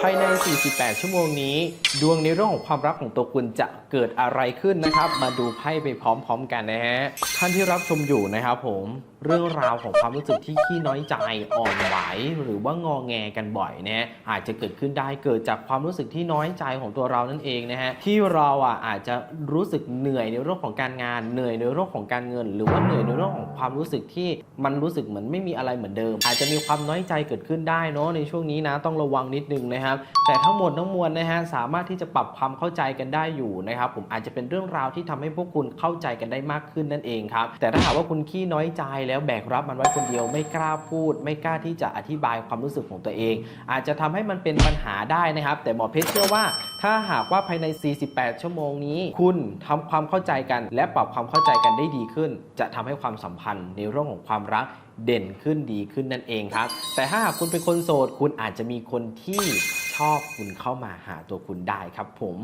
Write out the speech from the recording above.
ภายใน 48 ชั่วโมงนี้ ดวงในเรื่องของความรักของตัวคุณจะเกิดอะไรขึ้นนะครับ มาดูไพ่ไปพร้อม ๆ กันนะฮะท่านที่รับชมอยู่นะครับผมเรื่องราวของความรู้สึกที่ขี้น้อยใจอ่อนไหวหรือว่างอแงกันบ่อยนะฮะอาจจะเกิดขึ้นได้เกิดจากความรู้สึกที่น้อยใจของตัวเรานั่นเองนะฮะที่เราอะอาจจะรู้สึกเหนื่อยในเรื่องของการงานเหนื่อยในเรื่องของการเงิน หรือว่าเหนื่อยในเรื่องของความรู้สึกที่มันรู้สึกเหมือนไม่มีอะไรเหมือนเดิม อาจจะมีความน้อยใจเกิดขึ้นได้เนาะในช่วงนี้นะต้องระวังนิดนึงนะครับแต่ทั้งหมดทั้งมวลนะฮะสามารถที่จะปรับความเข้าใจกันได้อยู่นะครับผมอาจจะเป็นเรื่องราวที่ทำให้พวกคุณเข้าใจกันได้มากขึ้นนั่นเองครับแต่ถ้าหากว่าคุณขี้น้อยใจแล้วแบกรับมันไว้คนเดียวไม่กล้าพูด ไม่กล้าที่จะอธิบายความรู้สึกของตัวเอง อาจจะทำให้มันเป็นปัญหาได้นะครับ แต่หมอเพชรเชื่อว่า ถ้าหากว่าภายใน 48 ชั่วโมงนี้ คุณทำความเข้าใจกัน และปรับความเข้าใจกันได้ดีขึ้น จะทำให้ความสัมพันธ์ในเรื่องของความรักเด่นขึ้นดีขึ้นนั่นเองครับ แต่ถ้าหากคุณเป็นคนโสด คุณอาจจะมีคนที่ อบคุณเข้ามาหาตัวคุณได้ครับผม